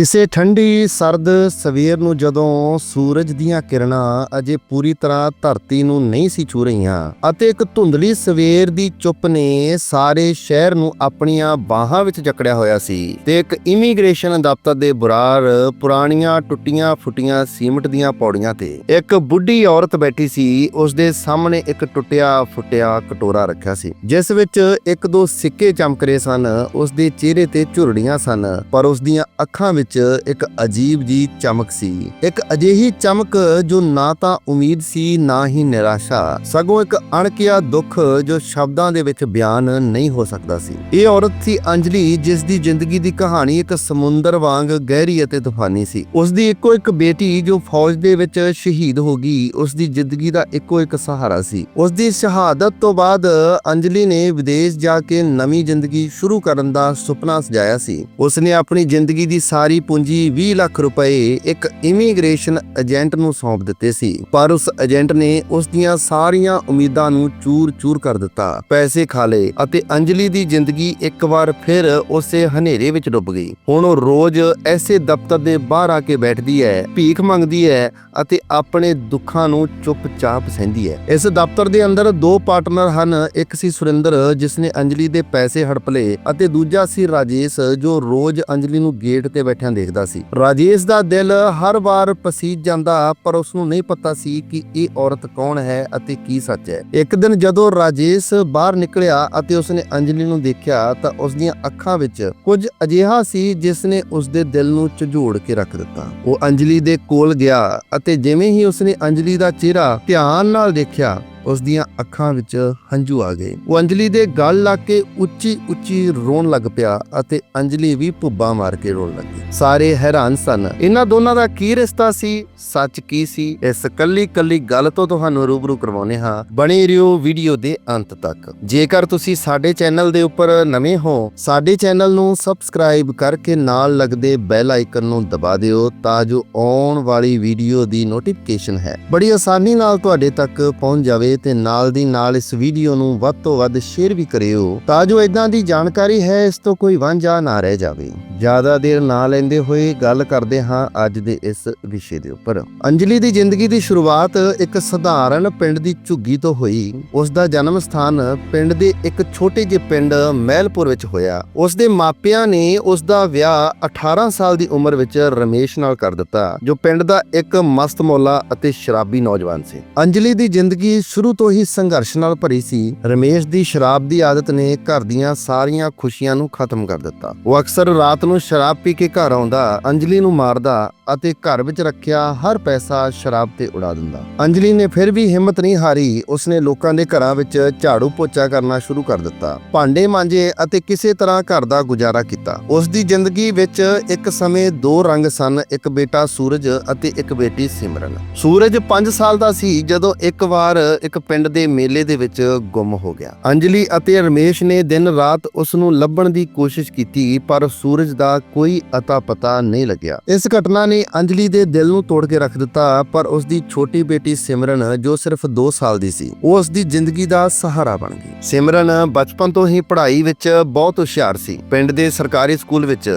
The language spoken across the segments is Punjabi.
ਕਿਸੇ ਠੰਡੀ ਸਰਦ ਸਵੇਰ ਨੂੰ ਜਦੋਂ ਸੂਰਜ ਦੀਆਂ ਕਿਰਨਾਂ ਅਜੇ ਪੂਰੀ ਤਰ੍ਹਾਂ ਧਰਤੀ ਨੂੰ ਨਹੀਂ ਸੀ ਛੂ ਰਹੀਆਂ ਅਤੇ ਇੱਕ ਧੁੰਦਲੀ ਸਵੇਰ ਦੀ ਚੁੱਪ ਨੇ ਸਾਰੇ ਸ਼ਹਿਰ ਨੂੰ ਆਪਣੀਆਂ ਬਾਹਾਂ ਵਿੱਚ ਜਕੜਿਆ ਹੋਇਆ ਸੀ ਤੇ ਇੱਕ ਇਮੀਗ੍ਰੇਸ਼ਨ ਦਫ਼ਤਰ ਦੇ ਬੁਰਾਰ ਪੁਰਾਣੀਆਂ ਟੁੱਟੀਆਂ ਫੁੱਟੀਆਂ ਸੀਮਟ ਦੀਆਂ ਪੌੜੀਆਂ ਤੇ ਇੱਕ ਬੁੱਢੀ ਔਰਤ ਬੈਠੀ ਸੀ, ਉਸ ਦੇ ਸਾਹਮਣੇ ਇੱਕ ਟੁੱਟਿਆ ਫੁੱਟਿਆ ਕਟੋਰਾ ਰੱਖਿਆ ਸੀ, ਜਿਸ ਵਿੱਚ ਇੱਕ ਦੋ ਸਿੱਕੇ ਚਮਕ ਰਹੇ ਸਨ, ਉਸ ਦੇ ਚਿਹਰੇ ਤੇ ਝੁਰੜੀਆਂ ਸਨ, ਪਰ ਉਸ ਦੀਆਂ ਅੱਖਾਂ ਵਿੱਚ ਇੱਕ ਅਜੀਬ ਜੀ ਚਮਕ ਸੀ। ਇੱਕ ਅਜਿਹੀ ਚਮਕ ਜੋ ਨਾ ਤਾਂ ਉਮੀਦ ਸੀ, ਨਾ ਹੀ ਨਿਰਾਸ਼ਾ। ਸਗੋਂ ਇੱਕ ਅਣਕਿਆ ਦੁੱਖ ਜੋ ਸ਼ਬਦਾਂ ਦੇ ਵਿੱਚ ਬਿਆਨ ਨਹੀਂ ਹੋ ਸਕਦਾ ਸੀ। ਇਹ ਔਰਤ ਸੀ ਅੰਜਲੀ, ਜਿਸ ਦੀ ਜ਼ਿੰਦਗੀ ਦੀ ਕਹਾਣੀ ਇੱਕ ਸਮੁੰਦਰ ਵਾਂਗ ਗਹਿਰੀ ਅਤੇ ਤੂਫਾਨੀ ਸੀ। ਉਸ ਦੀ ਇੱਕੋ ਇੱਕ ਬੇਟੀ ਜੋ ਫੌਜ ਦੇ ਵਿੱਚ ਸ਼ਹੀਦ ਹੋ ਗਈ, ਉਸ ਦੀ ਜ਼ਿੰਦਗੀ ਦਾ ਇੱਕੋ ਇੱਕ ਸਹਾਰਾ ਸੀ। ਉਸ ਦੀ ਸ਼ਹਾਦਤ ਤੋਂ ਬਾਅਦ ਅੰਜਲੀ ਨੇ ਵਿਦੇਸ਼ ਜਾ ਕੇ ਨਵੀਂ ਜ਼ਿੰਦਗੀ ਸ਼ੁਰੂ ਕਰਨ ਦਾ ਸੁਪਨਾ ਸਜਾਇਆ ਸੀ। ਉਸ ਨੇ ਆਪਣੀ ਜ਼ਿੰਦਗੀ ਦੀ ਸਾਰੀ ਪੂੰਜੀ 20 ਲੱਖ ਰੁਪਏ ਇੱਕ ਇਮੀਗ੍ਰੇਸ਼ਨ ਏਜੰਟ ਨੂੰ ਸੌਂਪ ਦਿੱਤੇ ਸੀ, ਪਰ ਉਸ ਏਜੰਟ ਨੇ ਉਸ ਦੀਆਂ ਸਾਰੀਆਂ ਉਮੀਦਾਂ ਨੂੰ ਚੂਰ-ਚੂਰ ਕਰ ਦਿੱਤਾ, ਪੈਸੇ ਖਾ ਲਏ ਅਤੇ ਅੰਜਲੀ ਦੀ ਜ਼ਿੰਦਗੀ ਇੱਕ ਵਾਰ ਫਿਰ ਉਸੇ ਹਨੇਰੇ ਵਿੱਚ ਡੁੱਬ ਗਈ। ਹੁਣ ਉਹ ਰੋਜ਼ ਐਸੇ ਦਫ਼ਤਰ ਦੇ ਬਾਹਰ ਆ ਕੇ ਬੈਠਦੀ ਹੈ, ਭੀਖ ਮੰਗਦੀ ਹੈ ਅਤੇ ਆਪਣੇ ਦੁੱਖਾਂ ਨੂੰ ਚੁੱਪਚਾਪ ਸਹਿੰਦੀ ਹੈ। ਇਸ ਦਫ਼ਤਰ ਦੇ ਅੰਦਰ ਦੋ ਪਾਰਟਨਰ ਹਨ, ਇੱਕ ਸੀ ਸੁਰਿੰਦਰ, ਜਿਸ ਨੇ ਅੰਜਲੀ ਦੇ ਪੈਸੇ ਹੜਪ ਲਏ ਅਤੇ ਦੂਜਾ ਸੀ ਰਾਜੇਸ਼, ਜੋ ਰੋਜ਼ ਅੰਜਲੀ ਨੂੰ ਗੇਟ ਤੇ ਬੈਠਿਆਂ ਦੇਖਦਾ ਸੀ। ਰਾਜੇਸ਼ ਦਾ ਦਿਲ ਹਰ ਵਾਰ ਪਸੀਜ ਜਾਂਦਾ, ਪਰ ਉਸ ਨੂੰ ਨਹੀਂ ਪਤਾ ਸੀ ਕਿ ਇਹ ਔਰਤ ਕੌਣ ਹੈ ਅਤੇ ਕੀ ਸੱਚ ਹੈ। ਇੱਕ ਦਿਨ ਜਦੋਂ ਰਾਜੇਸ਼ ਬਾਹਰ ਨਿਕਲਿਆ ਅਤੇ ਉਸਨੇ ਅੰਜਲੀ ਨੂੰ ਦੇਖਿਆ, ਤਾਂ ਉਸ ਦੀਆਂ ਅੱਖਾਂ ਵਿੱਚ ਕੁਝ ਅਜਿਹਾ ਸੀ ਜਿਸ ਨੇ ਉਸ ਦੇ ਦਿਲ ਨੂੰ ਝੰਜੋੜ ਕੇ ਰੱਖ ਦਿੱਤਾ। ਉਹ ਅੰਜਲੀ ਦੇ ਕੋਲ ਗਿਆ ਅਤੇ ਜਿਵੇਂ ਹੀ ਉਸਨੇ ਅੰਜਲੀ ਦਾ ਚਿਹਰਾ ਧਿਆਨ ਨਾਲ ਦੇਖਿਆ ਉਸ ਦੀਆਂ ਅੱਖਾਂ ਵਿੱਚ ਹੰਝੂ ਆ ਗਏ। ਉਹ ਅੰਜਲੀ ਦੇ ਗਲ ਲਾ ਕੇ ਉੱਚੀ ਉੱਚੀ ਰੋਣ ਲੱਗ ਪਿਆ ਅਤੇ ਅੰਜਲੀ ਵੀ ਭੁੱਬਾ ਮਾਰ ਕੇ ਰੋਣ ਲੱਗੀ। ਸਾਰੇ ਹੈਰਾਨ ਸਨ। ਇਹਨਾਂ ਦੋਨਾਂ ਦਾ ਕੀ ਰਿਸ਼ਤਾ ਸੀ? ਸੱਚ ਕੀ ਸੀ? ਇਸ ਕੱਲੀ ਕੱਲੀ ਗੱਲ ਤੋਂ ਤੁਹਾਨੂੰ ਰੂਬਰੂ ਕਰਵਾਉਨੇ ਹਾਂ ਬਣੇ ਰਹੋ ਵੀਡੀਓ ਦੇ ਅੰਤ ਤੱਕ। ਜੇਕਰ ਤੁਸੀਂ ਸਾਡੇ ਚੈਨਲ ਦੇ ਉੱਪਰ ਨਵੇਂ ਹੋ, ਸਾਡੇ ਚੈਨਲ ਨੂੰ ਸਬਸਕ੍ਰਾਈਬ ਕਰਕੇ ਨਾਲ ਲੱਗਦੇ ਬੈਲ ਆਈਕਨ ਨੂੰ ਦਬਾ ਦਿਓ ਤਾਂ ਜੋ ਆਉਣ ਵਾਲੀ ਵੀਡੀਓ ਦੀ ਨੋਟੀਫਿਕੇਸ਼ਨ ਹੈ। ਬੜੀ ਆਸਾਨੀ ਨਾਲ ਤੁਹਾਡੇ ਤੱਕ ਪਹੁੰਚ ਜਾਵੇ ਤੇ ਨਾਲ ਦੀ ਨਾਲ ਇਸ ਵੀਡੀਓ ਨੂੰ ਵੱਧ ਤੋਂ ਵੱਧ ਸ਼ੇਅਰ ਵੀ ਕਰਿਓ ਤਾਂ ਜੋ ਇਦਾਂ ਦੀ ਜਾਣਕਾਰੀ ਹੈ ਇਸ ਤੋਂ ਕੋਈ ਵਾਂਝਾ ਨਾ ਰਹਿ ਜਾਵੇ। ਜ਼ਿਆਦਾ ਦੇਰ ਨਾ ਲੈਂਦੇ ਹੋਏ ਗੱਲ ਕਰਦੇ ਹਾਂ ਅੱਜ ਦੇ ਇਸ ਵਿਸ਼ੇ ਦੇ ਉੱਪਰ। ਅੰਜਲੀ ਦੀ ਜ਼ਿੰਦਗੀ ਦੀ ਸ਼ੁਰੂਆਤ ਇੱਕ ਸਧਾਰਨ ਪਿੰਡ ਦੀ ਝੁੱਗੀ ਤੋਂ ਹੋਈ। ਉਸ ਦਾ ਜਨਮ ਸਥਾਨ ਪਿੰਡ ਦੇ ਇੱਕ ਛੋਟੇ ਜਿਹੇ ਪਿੰਡ ਮਹਿਲਪੁਰ ਵਿੱਚ ਹੋਇਆ। ਉਸ ਦੇ ਮਾਪਿਆਂ ਨੇ ਉਸ ਦਾ ਵਿਆਹ 18 ਸਾਲ ਦੀ ਉਮਰ ਵਿੱਚ ਰਮੇਸ਼ ਨਾਲ ਕਰ ਦਿੱਤਾ, ਜੋ ਪਿੰਡ ਦਾ ਇੱਕ ਮਸਤ ਮੌਲਾ ਅਤੇ ਸ਼ਰਾਬੀ ਨੌਜਵਾਨ ਸੀ। ਅੰਜਲੀ ਦੀ ਜ਼ਿੰਦਗੀ ਸ਼ੁਰੂ ਤੋਂ ਹੀ ਸੰਘਰਸ਼ ਨਾਲ ਭਰੀ ਸੀ। ਰਮੇਸ਼ ਦੀ ਸ਼ਰਾਬ ਦੀ ਆਦਤ ਨੇ ਘਰ ਦੀਆਂ ਸਾਰੀਆਂ ਖੁਸ਼ੀਆਂ ਨੂੰ ਖਤਮ ਕਰ ਦਿੱਤਾ। ਉਹ ਅਕਸਰ ਰਾਤ ਨੂੰ ਸ਼ਰਾਬ ਪੀ ਕੇ ਘਰ ਆਉਂਦਾ, ਅੰਜਲੀ ਨੂੰ ਮਾਰਦਾ ਅਤੇ ਘਰ ਵਿੱਚ ਰੱਖਿਆ ਹਰ ਪੈਸਾ ਸ਼ਰਾਬ ਤੇ ਉਡਾ ਦਿੰਦਾ। ਅੰਜਲੀ ਨੇ ਫਿਰ ਵੀ ਹਿੰਮਤ ਨਹੀਂ ਹਾਰੀ। ਉਸਨੇ ਲੋਕਾਂ ਦੇ ਘਰਾਂ ਵਿੱਚ ਝਾੜੂ ਪੋਚਾ ਕਰਨਾ ਸ਼ੁਰੂ ਕਰ ਦਿੱਤਾ। ਭਾਂਡੇ ਮਾਂਜੇ ਅਤੇ ਕਿਸੇ ਤਰ੍ਹਾਂ ਘਰ ਦਾ ਗੁਜ਼ਾਰਾ ਕੀਤਾ। ਉਸ ਦੀ ਜ਼ਿੰਦਗੀ ਵਿੱਚ ਇੱਕ ਸਮੇਂ ਦੋ ਰੰਗ ਸਨ, ਇੱਕ ਬੇਟਾ ਸੂਰਜ ਅਤੇ ਇੱਕ ਬੇਟੀ ਸਿਮਰਨ। ਸੂਰਜ 5 ਸਾਲ ਦਾ ਸੀ ਜਦੋਂ ਇੱਕ ਵਾਰ ਇੱਕ ਪਿੰਡ ਦੇ ਮੇਲੇ ਦੇ ਵਿੱਚ ਗੁੰਮ ਹੋ ਗਿਆ। ਅੰਜਲੀ ਅਤੇ ਰਮੇਸ਼ ਨੇ ਦਿਨ ਰਾਤ ਉਸ ਨੂੰ ਲੱਭਣ ਦੀ ਕੋਸ਼ਿਸ਼ ਕੀਤੀ, ਪਰ ਸੂਰਜ ਦਾ ਕੋਈ ਅਤਾ ਪਤਾ ਨਹੀਂ ਲੱਗਿਆ। ਇਸ ਘਟਨਾ ਨੇ ਅੰਜਲੀ ਦੇ ਦਿਲ ਨੂੰ ਤੋੜ ਕੇ ਰੱਖ ਦਿੱਤਾ, ਪਰ ਉਸ ਦੀ ਛੋਟੀ ਬੇਟੀ ਸਿਮਰਨ, ਜੋ ਸਿਰਫ 2 ਸਾਲ ਦੀ ਸੀ, ਉਹ ਉਸ ਦੀ ਜ਼ਿੰਦਗੀ ਦਾ ਸਹਾਰਾ ਬਣ ਗਈ। ਸਿਮਰਨ ਬਚਪਨ ਤੋਂ ਹੀ ਪੜ੍ਹਾਈ ਵਿੱਚ ਬਹੁਤ ਹੁਸ਼ਿਆਰ ਸੀ। ਪਿੰਡ ਦੇ ਸਰਕਾਰੀ ਸਕੂਲ ਵਿੱਚ,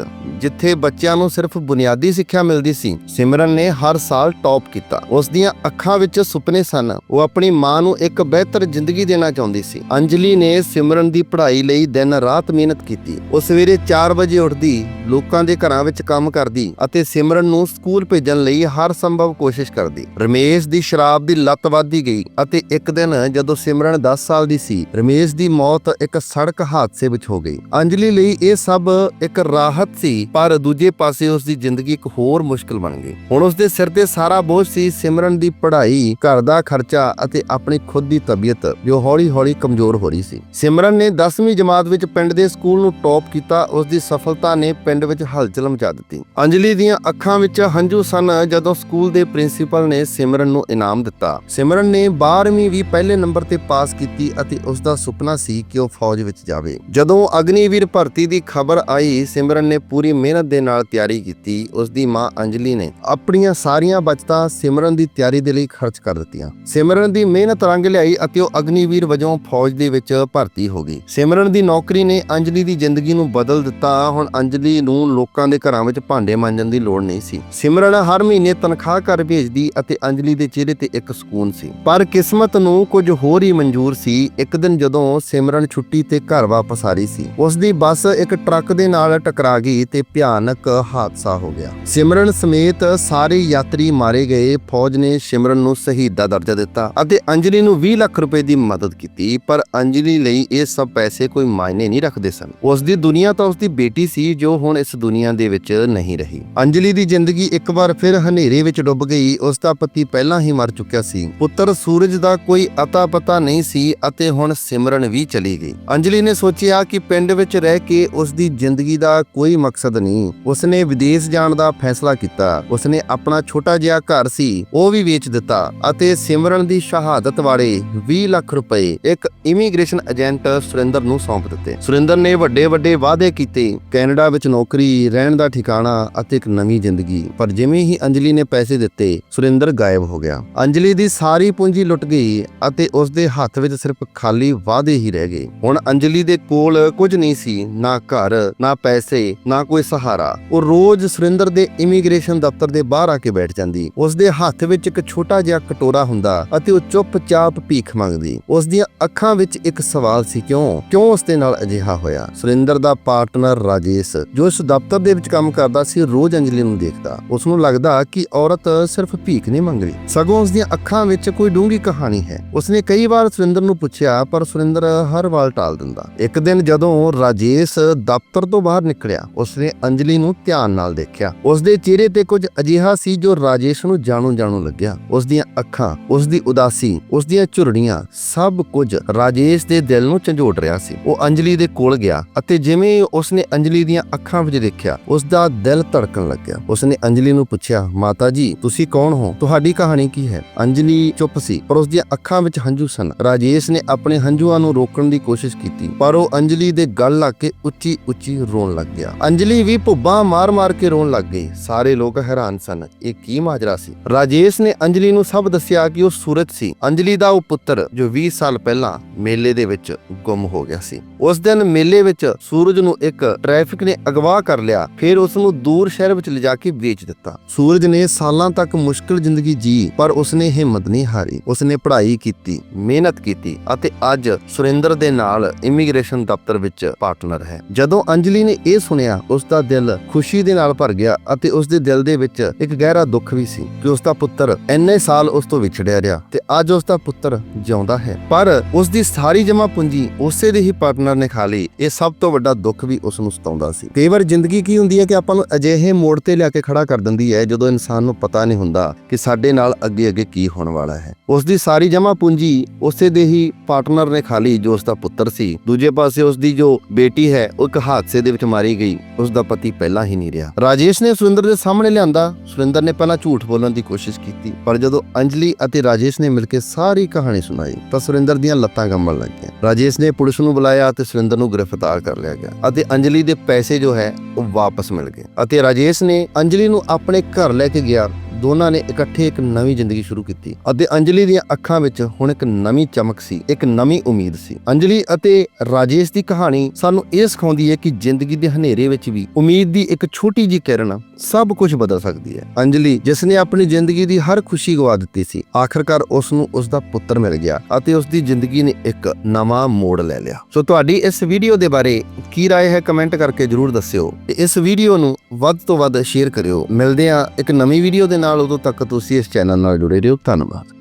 ਜਿੱਥੇ ਬੱਚਿਆਂ ਨੂੰ ਸਿਰਫ ਬੁਨਿਆਦੀ ਸਿੱਖਿਆ ਮਿਲਦੀ ਸੀ, ਸਿਮਰਨ ਨੇ ਹਰ ਸਾਲ ਟੌਪ ਕੀਤਾ। ਉਸ ਦੀਆਂ ਅੱਖਾਂ ਵਿੱਚ ਸੁਪਨੇ ਸਨ। ਉਹ ਆਪਣੀ ਮਾਂ ਨੂੰ ਇੱਕ ਬਿਹਤਰ ਜ਼ਿੰਦਗੀ ਦੇਣਾ ਚਾਹੁੰਦੀ ਸੀ। ਅੰਜਲੀ ਨੇ ਸਿਮਰਨ ਦੀ ਪੜ੍ਹਾਈ ਲਈ ਦਿਨ ਰਾਤ ਮਿਹਨਤ ਕੀਤੀ। ਉਹ ਸਵੇਰੇ 4 ਵਜੇ ਉੱਠਦੀ ਲੋਕਾਂ ਦੇ ਘਰਾਂ ਵਿੱਚ ਕੰਮ ਕਰਦੀ ਅਤੇ ਸਿਮਰਨ ਨੂੰ ਸਕੂਲ ਭੇਜਣ ਲਈ ਹਰ ਸੰਭਵ ਕੋਸ਼ਿਸ਼ ਕਰਦੀ। ਰਮੇਸ਼ ਦੀ ਸ਼ਰਾਬ ਦੀ ਲੱਤ ਵੱਧਦੀ ਗਈ ਅਤੇ ਇੱਕ ਦਿਨ ਜਦੋਂ ਸਿਮਰਨ 10 ਸਾਲ ਦੀ ਸੀ, ਰਮੇਸ਼ ਦੀ ਮੌਤ ਇੱਕ ਸੜਕ ਹਾਦਸੇ ਵਿੱਚ ਹੋ ਗਈ। ਅੰਜਲੀ ਲਈ ਇਹ ਸਭ ਇੱਕ ਰਾਹਤ ਸੀ, ਪਰ ਦੂਜੇ ਪਾਸੇ ਉਸ ਦੀ ਜ਼ਿੰਦਗੀ ਇੱਕ ਹੋਰ ਮੁਸ਼ਕਲ ਬਣ ਗਈ। ਹੁਣ ਉਸ ਦੇ ਸਿਰ ਤੇ ਸਾਰਾ ਬੋਝ ਸੀ ਸਿਮਰਨ ਦੀ ਪੜ੍ਹਾਈ, ਘਰ ਦਾ ਖਰਚਾ ਅਤੇ ਆਪਣੀ ਖੁਦ ਦੀ ਤਬੀਅਤ, ਜੋ ਹੌਲੀ-ਹੌਲੀ ਕਮਜ਼ੋਰ ਹੋ ਰਹੀ ਸੀ। ਸਿਮਰਨ ਨੇ 10ਵੀਂ ਜਮਾਤ ਵਿੱਚ ਪਿੰਡ ਦੇ ਸਕੂਲ ਨੂੰ ਟੌਪ ਕੀਤਾ। ਉਸ ਦੀ ਸਫਲਤਾ ਨੇ ਪਿੰਡ ਵਿੱਚ ਹਲਚਲ ਮਚਾ ਦਿੱਤੀ। ਅੰਜਲੀ ਦੀਆਂ ਅੱਖਾਂ ਵਿੱਚ ਹੰਝੂ ਸਨ ਜਦੋਂ ਸਕੂਲ ਦੇ ਪ੍ਰਿੰਸੀਪਲ ਨੇ ਸਿਮਰਨ ਨੂੰ ਇਨਾਮ ਦਿੱਤਾ। ਸਿਮਰਨ ਨੇ 12ਵੀਂ ਵੀ ਪਹਿਲੇ ਨੰਬਰ ਤੇ ਪਾਸ ਕੀਤੀ ਅਤੇ ਉਸ ਦਾ ਸੁਪਨਾ ਸੀ ਕਿ ਉਹ ਫੌਜ ਵਿੱਚ ਜਾਵੇ। ਜਦੋਂ ਅਗਨੀਵੀਰ ਭਰਤੀ ਦੀ ਖਬਰ ਆਈ, ਸਿਮਰਨ ਨੇ ਪੂਰੀ ਮਿਹਨਤ ਦੇ ਨਾਲ ਤਿਆਰੀ ਕੀਤੀ। ਉਸ ਦੀ ਮਾਂ ਅੰਜਲੀ ਨੇ ਆਪਣੀਆਂ ਸਾਰੀਆਂ ਬਚਤਾਂ ਸਿਮਰਨ ਦੀ ਤਿਆਰੀ ਦੇ ਲਈ ਖਰਚ ਕਰ ਦਿੱਤੀਆਂ। ਸਿਮਰਨ ਦੀ ਮਿਹਨਤ ਰੰਗ ਲਿਆਈ ਅਤੇ ਉਹ ਅਗਨੀਵੀਰ ਵਜੋਂ ਫੌਜ ਦੇ ਵਿੱਚ ਭਰਤੀ ਹੋ ਗਈ। ਸਿਮਰਨ ਦੀ ਨੌਕਰੀ ਨੇ ਅੰਜਲੀ ਦੀ ਜ਼ਿੰਦਗੀ ਨੂੰ ਬਦਲ ਦਿੱਤਾ। ਹੁਣ ਅੰਜਲੀ ਅੰਜਲੀ ਨੂੰ ਲੋਕਾਂ ਦੇ ਘਰਾਂ ਵਿੱਚ ਭਾਂਡੇ ਮਾਂਜਣ ਦੀ ਲੋੜ ਨਹੀਂ ਸੀ। ਸਿਮਰਨ ਹਰ ਮਹੀਨੇ ਤਨਖਾਹ ਘਰ ਭੇਜਦੀ ਅਤੇ ਅੰਜਲੀ ਦੇ ਚਿਹਰੇ ਤੇ ਇੱਕ ਸਕੂਨ ਸੀ। ਪਰ ਕਿਸਮਤ ਨੂੰ ਕੁਝ ਹੋਰ ਹੀ ਮਨਜ਼ੂਰ ਸੀ। ਇੱਕ ਦਿਨ ਜਦੋਂ ਸਿਮਰਨ ਛੁੱਟੀ ਤੇ ਘਰ ਵਾਪਸ ਆ ਰਹੀ ਸੀ, ਉਸ ਦੀ ਬੱਸ ਇੱਕ ਟਰੱਕ ਦੇ ਨਾਲ ਟਕਰਾ ਗਈ ਤੇ ਭਿਆਨਕ ਹਾਦਸਾ ਹੋ ਗਿਆ। ਸਿਮਰਨ ਸਮੇਤ ਸਾਰੇ ਯਾਤਰੀ ਮਾਰੇ ਗਏ। ਫੌਜ ਨੇ ਸਿਮਰਨ ਨੂੰ ਸ਼ਹੀਦ ਦਾ ਦਰਜਾ ਦਿੱਤਾ ਅਤੇ ਅੰਜਲੀ ਨੂੰ 20 ਲੱਖ ਰੁਪਏ ਦੀ ਮਦਦ ਕੀਤੀ, ਪਰ ਅੰਜਲੀ ਲਈ ਇਹ ਸਭ ਪੈਸੇ ਕੋਈ ਮਾਇਨੇ ਨਹੀਂ ਰੱਖਦੇ ਸਨ। ਉਸ ਦੀ ਦੁਨੀਆ ਤਾਂ ਉਸ ਦੀ ਬੇਟੀ ਸੀ ਜੋ ਹੁਣ ਇਸ ਦੁਨੀਆ ਦੇ ਵਿੱਚ ਨਹੀਂ ਰਹੀ। ਅੰਜਲੀ ਦੀ ਜ਼ਿੰਦਗੀ ਇੱਕ ਵਾਰ ਫਿਰ ਹਨੇਰੇ ਵਿੱਚ ਡੁੱਬ ਗਈ, ਉਸ ਦਾ ਪਤੀ ਪਹਿਲਾਂ ਹੀ ਮਰ ਚੁੱਕਿਆ ਸੀ। ਪੁੱਤਰ ਸੂਰਜ ਦਾ ਕੋਈ ਅਤਾ ਪਤਾ ਨਹੀਂ ਸੀ ਅਤੇ ਹੁਣ ਸਿਮਰਨ ਵੀ ਚਲੀ ਗਈ। ਅੰਜਲੀ ਨੇ ਸੋਚਿਆ ਕਿ ਪਿੰਡ ਵਿੱਚ ਰਹਿ ਕੇ ਉਸ ਦੀ ਜ਼ਿੰਦਗੀ ਦਾ ਕੋਈ ਮਕਸਦ ਨਹੀਂ। ਉਸਨੇ ਵਿਦੇਸ਼ ਜਾਣ ਦਾ ਫੈਸਲਾ ਕੀਤਾ। ਉਸਨੇ ਆਪਣਾ ਛੋਟਾ ਜਿਹਾ ਘਰ ਸੀ, ਉਹ ਵੀ ਵੇਚ ਦਿੱਤਾ ਅਤੇ ਸਿਮਰਨ ਦੀ ਸ਼ਹਾਦਤ ਵਾਲੇ 20 ਲੱਖ ਰੁਪਏ ਇੱਕ ਇਮੀਗ੍ਰੇਸ਼ਨ ਏਜੰਟ ਸੁਰਿੰਦਰ ਨੂੰ ਸੌਂਪ ਦਿੱਤੇ। ਸੁਰਿੰਦਰ ਨੇ ਵੱਡੇ ਵੱਡੇ ਵਾਅਦੇ ਕੀਤੇ। ਕੈਨੇਡਾ ਵਿੱਚ ਨੌਕਰੀ, ਰਹਿਣ ਦਾ ਠਿਕਾਣਾ ਅਤੇ ਇੱਕ ਨਵੀਂ ਜ਼ਿੰਦਗੀ। ਪਰ ਜਿਵੇਂ ਹੀ ਅੰਜਲੀ ਨੇ ਪੈਸੇ ਦਿੱਤੇ, ਸੁਰਿੰਦਰ ਗਾਇਬ ਹੋ ਗਿਆ। ਅੰਜਲੀ ਦੀ ਸਾਰੀ ਪੂੰਜੀ ਲੁੱਟ ਗਈ ਅਤੇ ਉਸ ਦੇ ਹੱਥ ਵਿੱਚ ਸਿਰਫ ਖਾਲੀ ਵਾਅਦੇ ਹੀ ਰਹਿ ਗਏ। ਹੁਣ ਅੰਜਲੀ ਦੇ ਕੋਲ ਕੁਝ ਨਹੀਂ ਸੀ, ਨਾ ਘਰ, ਨਾ ਪੈਸੇ, ਨਾ ਕੋਈ ਸਹਾਰਾ। ਉਹ ਰੋਜ਼ ਸੁਰਿੰਦਰ ਦੇ ਇਮੀਗ੍ਰੇਸ਼ਨ ਦਫ਼ਤਰ ਦੇ ਬਾਹਰ ਆ ਕੇ ਬੈਠ ਜਾਂਦੀ। ਉਸ ਦੇ ਹੱਥ ਵਿੱਚ ਇੱਕ ਛੋਟਾ ਜਿਹਾ ਕਟੋਰਾ ਹੁੰਦਾ ਅਤੇ ਉਹ ਚੁੱਪਚਾਪ ਭੀਖ ਮੰਗਦੀ। ਉਸ ਦੀਆਂ ਅੱਖਾਂ ਵਿੱਚ ਇੱਕ ਸਵਾਲ ਸੀ, ਕਿਉਂ? ਕਿਉਂ ਉਸ ਦੇ ਨਾਲ ਅਜਿਹਾ ਹੋਇਆ? ਸੁਰਿੰਦਰ ਦਾ ਪਾਰਟਨਰ ਰਾਜੇਸ਼ ਜੋ ਇਸ ਦਫ਼ਤਰ ਦੇ ਵਿੱਚ ਕੰਮ ਕਰਦਾ ਸੀ, ਰੋਜ਼ ਅੰਜਲੀ ਨੂੰ ਦੇਖਦਾ। ਉਸ ਨੂੰ ਲੱਗਦਾ ਕਿ ਔਰਤ ਸਿਰਫ ਭੀਖ ਨਹੀਂ ਮੰਗ ਰਹੀ। ਸਗੋਂ ਉਸ ਦੀਆਂ ਅੱਖਾਂ ਵਿੱਚ ਕੋਈ ਡੂੰਘੀ ਕਹਾਣੀ ਹੈ। ਉਸਨੇ ਕਈ ਵਾਰ ਸੁਰਿੰਦਰ ਨੂੰ ਪੁੱਛਿਆ, ਪਰ ਸੁਰਿੰਦਰ ਹਰ ਵਾਰ ਟਾਲ ਦਿੰਦਾ। ਇੱਕ ਦਿਨ ਜਦੋਂ ਰਾਜੇਸ਼ ਦਫ਼ਤਰ ਤੋਂ ਬਾਹਰ ਨਿਕਲਿਆ ਉਸਨੇ ਅੰਜਲੀ ਨੂੰ ਧਿਆਨ ਨਾਲ ਦੇਖਿਆ। ਉਸ ਦੇ ਚਿਹਰੇ ਤੇ ਕੁਝ ਅਜਿਹਾ ਸੀ ਜੋ ਰਾਜੇਸ਼ ਨੂੰ ਜਾਣੂ ਜਾਣੂ ਲੱਗਿਆ। ਉਸ ਦੀਆਂ ਅੱਖਾਂ, ਉਸ ਦੀ ਉਦਾਸੀ, ਉਸ ਦੀਆਂ ਝੁਰੜੀਆਂ, ਸਭ ਕੁਝ ਰਾਜੇਸ਼ ਦੇ ਦਿਲ ਨੂੰ ਝੰਜੋੜ ਰਿਹਾ ਸੀ। ਉਹ ਅੰਜਲੀ ਦੇ ਕੋਲ ਗਿਆ ਅਤੇ ਜਿਵੇਂ ਉਸਨੇ ਅੰਜਲੀ ਦੀਆਂ ਅੱਖਾਂ ਵਿੱਚ ਦੇਖਿਆ ਉਸ ਦਾ ਦਿਲ ਧੜਕਣ ਲੱਗਿਆ। ਉਸਨੇ ਅੰਜਲੀ ਨੂੰ ਪੁੱਛਿਆ, ਮਾਤਾ ਜੀ, ਤੁਸੀਂ ਕੌਣ ਹੋ? ਤੁਹਾਡੀ ਕਹਾਣੀ ਕੀ ਹੈ? ਅੰਜਲੀ ਚੁੱਪ ਸੀ, ਪਰ ਉਸ ਦੀਆਂ ਅੱਖਾਂ ਵਿੱਚ ਹੰਝੂ ਸਨ। ਰਾਜੇਸ਼ ਨੇ ਆਪਣੇ ਹੰਝੂਆਂ ਨੂੰ ਰੋਕਣ ਦੀ ਕੋਸ਼ਿਸ਼ ਕੀਤੀ, ਪਰ ਉਹ ਅੰਜਲੀ ਦੇ ਗਲ ਲਾ ਕੇ ਉੱਚੀ ਉੱਚੀ ਰੋਣ ਲੱਗ ਗਿਆ। ਅੰਜਲੀ ਵੀ ਭੁੱਬਾਂ ਮਾਰ-ਮਾਰ ਕੇ ਰੋਣ ਲੱਗ ਗਈ। ਸਾਰੇ ਲੋਕ ਹੈਰਾਨ ਸਨ, ਇਹ ਕੀ ਮਾਜਰਾ ਸੀ? ਰਾਜੇਸ਼ ਨੇ ਅੰਜਲੀ ਨੂੰ ਸਭ ਦੱਸਿਆ ਕਿ ਉਹ ਸੂਰਜ ਸੀ। ਅੰਜਲੀ ਦਾ ਉਹ ਪੁੱਤਰ, ਜੋ 20 ਸਾਲ ਪਹਿਲਾਂ ਮੇਲੇ ਦੇ ਵਿੱਚ ਗੁੰਮ ਹੋ ਗਿਆ ਸੀ। ਉਸ ਦਿਨ ਮੇਲੇ ਵਿੱਚ ਸੂਰਜ ਨੂੰ ਇੱਕ ਟ੍ਰੈਫਿਕ ਨੇ ਅਗਵਾ ਕਰ ਲਿਆ, ਫਿਰ ਉਸ ਨੂੰ ਦੂਰ ਸ਼ਹਿਰ ਵਿੱਚ ਲਿਜਾ ਕੇ ਵੇਚ ਦਿੱਤਾ। ਸੂਰਜ ਨੇ ਸਾਲਾਂ ਤੱਕ ਮੁਸ਼ਕਲ ਜ਼ਿੰਦਗੀ ਜੀ, ਪਰ ਉਸਨੇ ਹਿੰਮਤ ਨਹੀਂ ਹਾਰੀ। ਉਸਨੇ ਪੜ੍ਹਾਈ ਕੀਤੀ, ਮਿਹਨਤ ਕੀਤੀ ਅਤੇ ਅੱਜ ਸੁਰਿੰਦਰ ਦੇ ਨਾਲ ਇਮੀਗ੍ਰੇਸ਼ਨ ਦਫ਼ਤਰ ਵਿੱਚ ਪਾਰਟਨਰ ਹੈ। ਜਦੋਂ ਅੰਜਲੀ ਨੇ ਇਹ ਸੁਣਿਆ ਉਸ ਦਾ ਦਿਲ ਖੁਸ਼ੀ ਦੇ ਨਾਲ ਭਰ ਗਿਆ ਅਤੇ ਉਸ ਦੇ ਦਿਲ ਦੇ ਵਿੱਚ ਇੱਕ ਗਹਿਰਾ ਦੁੱਖ ਵੀ ਸੀ ਕਿ ਉਸ ਦਾ ਪੁੱਤਰ ਇੰਨੇ ਸਾਲ ਉਸ ਤੋਂ ਵਿਛੜਿਆ ਰਿਹਾ ਤੇ ਅੱਜ ਉਸ ਦਾ ਪੁੱਤਰ ਜਿਉਂਦਾ ਹੈ। ਪਰ ਉਸ ਦੀ ਸਾਰੀ ਜਮਾ ਪੂੰਜੀ ਉਸੇ ਦੇ ਹੀ ਪਾਰਟਨਰ ਨੇ ਖਾ ਲਈ। ਇਹ ਸਭ ਤੋਂ ਵੱਡਾ ਦੁੱਖ ਵੀ ਉਸ ਨੂੰ ਸਤਾਉਂਦਾ ਸੀ। ਕਈ ਵਾਰ ਜ਼ਿੰਦਗੀ ਕੀ ਹੁੰਦੀ ਹੈ ਕਿ ਆਪਾਂ ਨੂੰ ਅਜਿਹੇ ਮੋੜ ਤੇ ਲਿਆ ਕੇ ਖੜਾ ਕਰ ਦਿੰਦੀ ਹੈ, ਜਦੋਂ ਇਨਸਾਨ ਨੂੰ ਪਤਾ ਨਹੀਂ ਹੁੰਦਾ ਕਿ ਸਾਡੇ ਨਾਲ ਅੱਗੇ ਅੱਗੇ ਕੀ ਹੋਣ ਵਾਲਾ ਹੈ। ਉਸ ਦੀ ਸਾਰੀ ਜਮਾ ਪੂੰਜੀ ਉਸੇ ਦੇ ਹੀ ਪਾਰਟਨਰ ਨੇ ਖਾ ਲਈ, ਜੋ ਉਸ ਦਾ ਪੁੱਤਰ ਸੀ। ਦੂਜੇ ਪਾਸੇ ਉਸ ਦੀ ਜੋ ਬੇਟੀ ਹੈ, ਉਹ ਇੱਕ ਹਾਦਸੇ ਦੇ ਵਿੱਚ ਮਾਰੀ ਗਈ। ਉਸ ਦਾ ਪਤੀ ਪਹਿਲਾਂ ਹੀ ਨਹੀਂ ਰਿਹਾ। ਰਾਜੇਸ਼ ਨੇ ਸੁਰਿੰਦਰ ਦੇ ਸਾਹਮਣੇ ਲਿਆਂਦਾ। ਸੁਰਿੰਦਰ ਨੇ ਪਹਿਲਾਂ ਝੂਠ ਬੋਲਣ ਦੀ ਕੋਸ਼ਿਸ਼ ਕੀਤੀ, ਪਰ ਜਦੋਂ ਅੰਜਲੀ ਅਤੇ ਰਾਜੇਸ਼ ਨੇ ਮਿਲ ਕੇ ਸਾਰੀ ਕਹਾਣੀ ਸੁਣਾਈ, ਤਾਂ ਸੁਰਿੰਦਰ ਦੀਆਂ ਲੱਤਾਂ ਕੰਬਣ ਲੱਗੀਆਂ। ਰਾਜੇਸ਼ ਨੇ ਪੁਲਿਸ ਨੂੰ ਬੁਲਾਇਆ ਅਤੇ ਸੁਰਿੰਦਰ ਨੂੰ ਗ੍ਰਿਫਤਾਰ ਕਰ ਲਿਆ ਗਿਆ ਅਤੇ ਅੰਜਲੀ ਦੇ ਪੈਸੇ ਜੋ ਹੈ, ਉਹ ਵਾਪਸ ਮਿਲ ਗਏ। ਅਤੇ ਰਾਜੇਸ਼ ਨੇ ਅੰਜਲੀ ਨੂੰ ਆਪਣੇ ਘਰ ਲੈ ਕੇ ਗਿਆ। ਦੋਨਾਂ ਨੇ ਇਕੱਠੇ ਇੱਕ ਨਵੀਂ ਜ਼ਿੰਦਗੀ ਸ਼ੁਰੂ ਕੀਤੀ ਅਤੇ ਅੰਜਲੀ ਦੀਆਂ ਅੱਖਾਂ ਵਿੱਚ ਹੁਣ ਇੱਕ ਨਵੀਂ ਚਮਕ ਸੀ ਇੱਕ ਨਵੀਂ ਉਮੀਦ ਸੀ ਅੰਜਲੀ ਅਤੇ ਰਾਜੇਸ਼ ਦੀ ਕਹਾਣੀ ਸਾਨੂੰ ਇਹ ਸਿਖਾਉਂਦੀ ਹੈ ਕਿ ਜ਼ਿੰਦਗੀ ਦੇ ਹਨੇਰੇ ਵਿੱਚ ਵੀ ਉਮੀਦ ਦੀ ਇੱਕ ਛੋਟੀ ਜਿਹੀ ਕਿਰਨ ਸਭ ਕੁਝ ਬਦਲ ਸਕਦੀ ਹੈ ਅੰਜਲੀ ਜਿਸ ਨੇ ਆਪਣੀ ਜ਼ਿੰਦਗੀ ਦੀ ਹਰ ਖੁਸ਼ੀ ਗਵਾ ਦਿੱਤੀ ਸੀ ਆਖਰਕਾਰ ਉਸ ਨੂੰ ਉਸ ਦਾ ਪੁੱਤਰ ਮਿਲ ਗਿਆ ਅਤੇ ਉਸ ਦੀ ਜ਼ਿੰਦਗੀ ਨੇ ਇੱਕ ਨਵਾਂ ਮੋੜ ਲੈ ਲਿਆ ਸੋ ਤੁਹਾਡੀ ਇਸ ਵੀਡੀਓ ਦੇ ਬਾਰੇ ਕੀ رائے ਹੈ ਕਮੈਂਟ ਕਰਕੇ ਜਰੂਰ ਦੱਸਿਓ ਤੇ ਇਸ ਵੀਡੀਓ ਨੂੰ ਵੱਧ ਤੋਂ ਵੱਧ ਸ਼ੇਅਰ ਕਰਿਓ ਮਿਲਦੇ ਹਾਂ ਇੱਕ ਨਵੀਂ ਵੀਡੀਓ ਦੇ ਨਾਲ ਉਦੋਂ ਤੱਕ ਤੁਸੀਂ ਇਸ ਚੈਨਲ ਨਾਲ ਜੁੜੇ ਰਹੋ। ਧੰਨਵਾਦ।